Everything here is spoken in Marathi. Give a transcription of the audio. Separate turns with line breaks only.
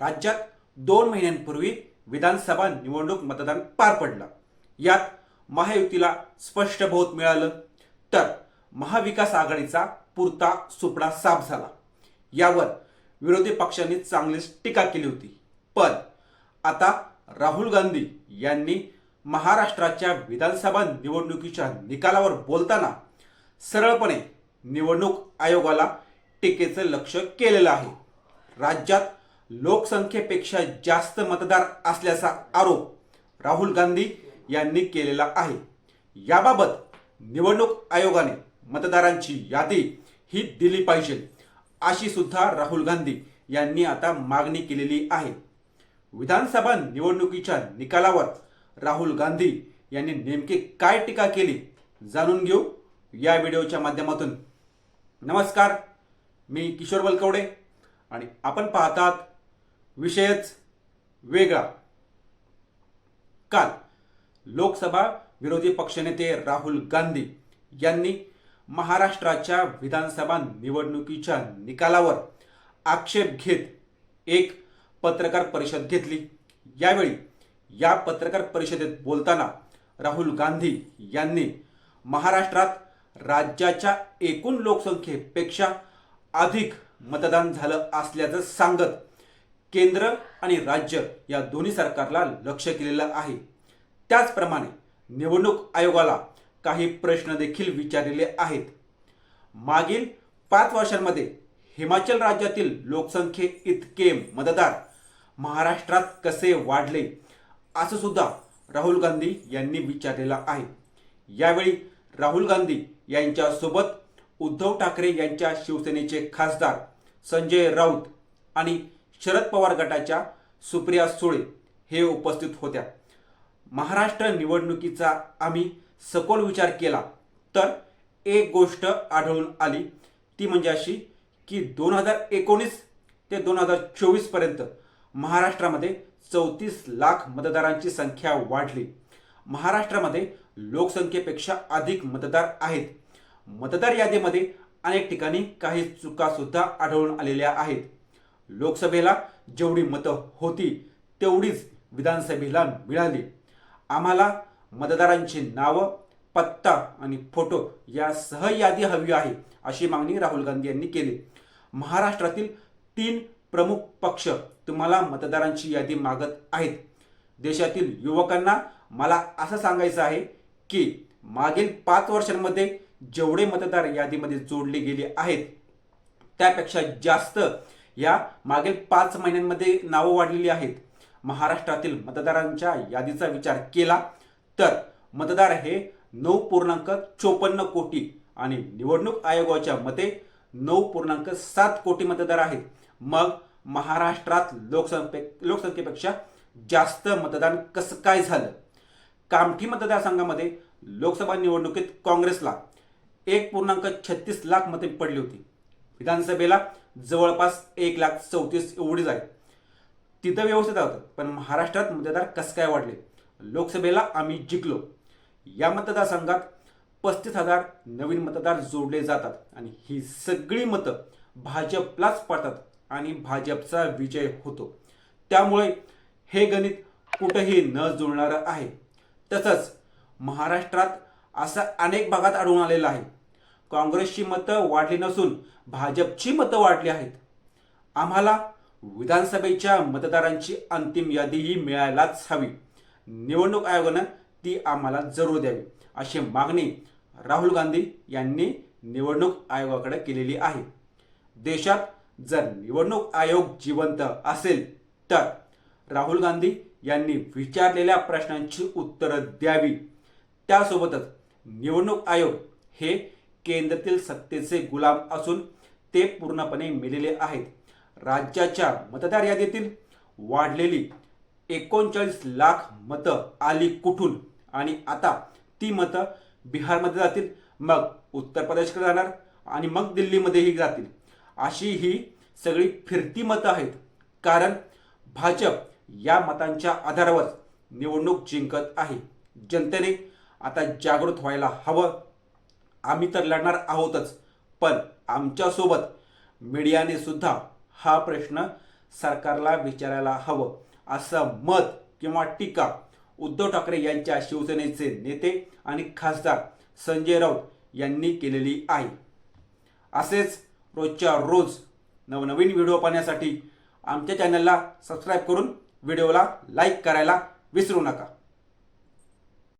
राज्यात दोन महिन्यांपूर्वी विधानसभा निवडणूक मतदान पार पडलं. यात महायुतीला स्पष्ट बहुत मिळालं तर महाविकास आघाडीचा पुरता सुपडा साफ झाला. यावर विरोधी पक्षांनी चांगलीच टीका केली होती. पण आता राहुल गांधी यांनी महाराष्ट्राच्या विधानसभा निवडणुकीच्या निकालावर बोलताना सरळपणे निवडणूक आयोगाला टीकेचं लक्ष केलेलं आहे. राज्यात लोकसंख्येपेक्षा जास्त मतदार असल्याचा आरोप राहुल गांधी यांनी केलेला आहे. याबाबत निवडणूक आयोगाने मतदारांची यादी ही दिली पाहिजे अशी सुद्धा राहुल गांधी यांनी आता मागणी केलेली आहे. विधानसभा निवडणुकीच्या निकालावर राहुल गांधी यांनी नेमकी काय टीका केली जाणून घेऊ या व्हिडिओच्या माध्यमातून. नमस्कार मी किशोर बलकवडे आणि आपण पाहतात विषयच वेगळा. काल लोकसभा विरोधी पक्षनेते राहुल गांधी यांनी महाराष्ट्राच्या विधानसभा निवडणुकीच्या निकालावर आक्षेप घेत एक पत्रकार परिषद घेतली. यावेळी या पत्रकार परिषदेत बोलताना राहुल गांधी यांनी महाराष्ट्रात राज्याच्या एकूण लोकसंख्येपेक्षा अधिक मतदान झालं असल्याचं सांगत केंद्र आणि राज्य या दोन्ही सरकारला लक्ष केलेलं आहे. त्याचप्रमाणे निवडणूक आयोगाला काही प्रश्न देखील विचारलेले आहेत. मागील पाच वर्षांमध्ये हिमाचल राज्यातील लोकसंख्ये इतके मतदार महाराष्ट्रात कसे वाढले असं सुद्धा राहुल गांधी यांनी विचारलेलं आहे. यावेळी राहुल गांधी यांच्यासोबत उद्धव ठाकरे यांच्या शिवसेनेचे खासदार संजय राऊत आणि शरद पवार गटाच्या सुप्रिया सुळे हे उपस्थित होत्या. महाराष्ट्र निवडणुकीचा आम्ही सखोल विचार केला तर एक गोष्ट आढळून आली. ती म्हणजे अशी की दोन हजार एकोणीस ते दोन हजार चोवीसपर्यंत महाराष्ट्रामध्ये चौतीस लाख मतदारांची संख्या वाढली. महाराष्ट्रामध्ये लोकसंख्येपेक्षा अधिक मतदार आहेत. मतदार यादीमध्ये अनेक ठिकाणी काही चुकासुद्धा आढळून आलेल्या आहेत. लोकसभेला जेवढी मतं होती तेवढीच विधानसभेला मिळाली. आम्हाला मतदारांची नावं पत्ता आणि फोटो यासह यादी हवी आहे अशी मागणी राहुल गांधी यांनी केली. महाराष्ट्रातील तीन प्रमुख पक्ष तुम्हाला मतदारांची यादी मागत आहेत. देशातील युवकांना मला असं सांगायचं आहे की मागील पाच वर्षांमध्ये जेवढे मतदार यादीमध्ये जोडले गेले आहेत त्यापेक्षा जास्त या मागील पाच महिन्यांमध्ये नावं वाढलेली आहेत. महाराष्ट्रातील मतदारांच्या यादीचा विचार केला तर मतदार हे नऊ पूर्णांक चोपन्न कोटी आणि निवडणूक आयोगाच्या मते नऊ पूर्णांक सात कोटी मतदार आहेत. मग महाराष्ट्रात लोकसंख्ये लोकसंख्येपेक्षा जास्त मतदान कसं काय झालं? कामठी मतदारसंघामध्ये लोकसभा निवडणुकीत काँग्रेसला एक पूर्णांक छत्तीस लाख मते पडली होती. विधानसभेला जवळपास एक लाख चौतीस एवढीच आहे तिथं व्यवस्थित होतं पण महाराष्ट्रात मतदार कसं काय वाढले? लोकसभेला आम्ही जिंकलो. या मतदारसंघात पस्तीस हजार नवीन मतदार जोडले जातात आणि ही सगळी मतं भाजपलाच पडतात आणि भाजपचा विजय होतो. त्यामुळे हे गणित कुठंही न जुळणारं आहे. तसंच महाराष्ट्रात असं अनेक भागात आढळून आलेलं आहे. काँग्रेसची मतं वाढली नसून भाजपची मतं वाढली आहेत. आम्हाला विधानसभेच्या मतदारांची अंतिम यादीही मिळायलाच हवी. निवडणूक आयोगानं ती आम्हाला जरूर द्यावी अशी मागणी राहुल गांधी यांनी निवडणूक आयोगाकडे केलेली आहे. देशात जर निवडणूक आयोग जिवंत असेल तर राहुल गांधी यांनी विचारलेल्या प्रश्नांची उत्तरं द्यावी. त्यासोबतच निवडणूक आयोग हे केंद्रातील सत्तेचे गुलाम असून ते पूर्णपणे मेलेले आहेत. राज्याच्या मतदार यादीतील वाढलेली एकोणचाळीस लाख मतं आली कुठून? आणि आता ती मतं बिहारमध्ये जातील मग उत्तर प्रदेशकडे जाणार आणि मग दिल्लीमध्येही जातील. अशी ही सगळी फिरती मतं आहेत. कारण भाजप या मतांच्या आधारावर निवडणूक जिंकत आहे. जनतेने आता जागृत व्हायला हवं. आम्ही तर लढणार आहोतच. पण आमच्यासोबत मीडियाने सुद्धा हा प्रश्न सरकारला विचारायला हवं. असं मत किंवा टीका उद्धव ठाकरे यांच्या शिवसेनेचे नेते आणि खासदार संजय राऊत यांनी केलेली आहे. असेच रोजच्या रोज नवनवीन व्हिडिओ पाहण्यासाठी आमच्या चॅनलला सबस्क्राईब करून व्हिडिओला लाईक करायला विसरू नका.